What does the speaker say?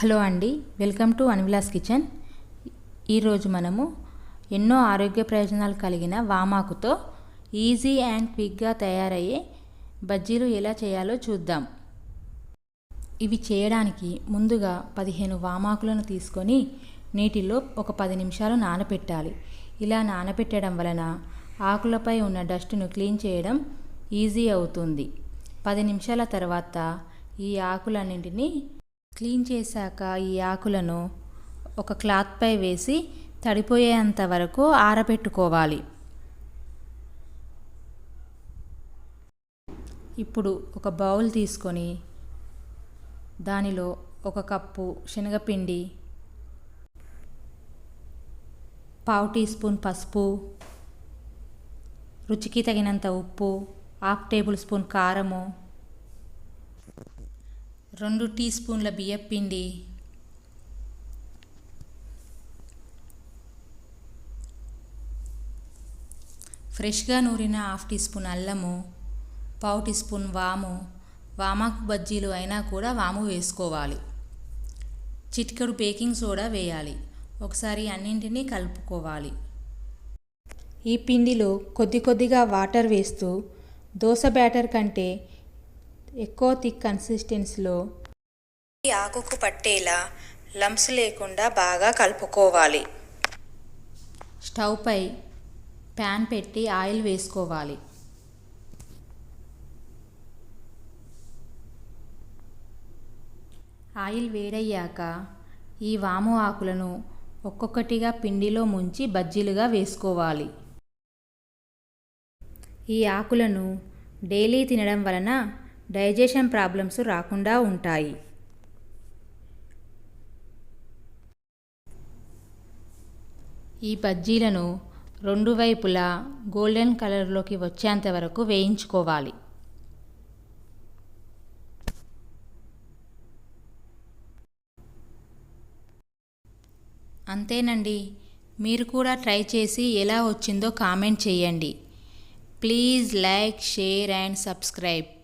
Hello అండి welcome to అన్విలాస్ kitchen. ఈరోజు మనము ఎన్నో ఆరోగ్య ప్రయోజనాలు కలిగిన వామాకుతో ఈజీ అండ్ క్విక్గా తయారయ్యే బజ్జీలు ఎలా చేయాలో చూద్దాం. ఇవి చేయడానికి ముందుగా పదిహేను వామాకులను తీసుకొని నీటిలో ఒక పది నిమిషాలు నానపెట్టాలి. ఇలా నానబెట్టడం వలన ఆకులపై ఉన్న డస్ట్ను క్లీన్ చేయడం ఈజీ అవుతుంది. పది నిమిషాల తర్వాత ఈ ఆకులన్నింటినీ క్లీన్ చేశాక ఈ ఆకులను ఒక క్లాత్పై వేసి తడిపోయేంత వరకు ఆరబెట్టుకోవాలి. ఇప్పుడు ఒక బౌల్ తీసుకొని దానిలో ఒక కప్పు శనగపిండి పావు టీ స్పూన్ పసుపు రుచికి తగినంత ఉప్పు హాఫ్ టేబుల్ స్పూన్ కారము రెండు టీ స్పూన్ల బియ్యపిండి ఫ్రెష్గా నూరిన హాఫ్ టీ స్పూన్ అల్లము పావు టీ స్పూన్ వాము వామాకు బజ్జీలు అయినా కూడా వాము వేసుకోవాలి. చిటికెడు బేకింగ్ సోడా వేయాలి. ఒకసారి అన్నింటినీ కలుపుకోవాలి. ఈ పిండిలో కొద్ది కొద్దిగా వాటర్ వేస్తూ దోశ బ్యాటర్ కంటే ఎక్కువ థిక్ కన్సిస్టెన్సీలో ఈ ఆకుకు పట్టేలా లంప్స్ లేకుండా బాగా కలుపుకోవాలి. స్టవ్పై ప్యాన్ పెట్టి ఆయిల్ వేసుకోవాలి. ఆయిల్ వేడయ్యాక ఈ వాము ఆకులను ఒక్కొక్కటిగా పిండిలో ముంచి బజ్జీలుగా వేసుకోవాలి. ఈ ఆకులను డైలీ తినడం వలన డైజెషన్ ప్రాబ్లమ్స్ రాకుండా ఉంటాయి. ఈ బజ్జీలను రెండు వైపులా గోల్డెన్ కలర్లోకి వచ్చేంత వరకు వేయించుకోవాలి. అంతేనండి. మీరు కూడా ట్రై చేసి ఎలా వచ్చిందో కామెంట్ చేయండి. Please like share and subscribe.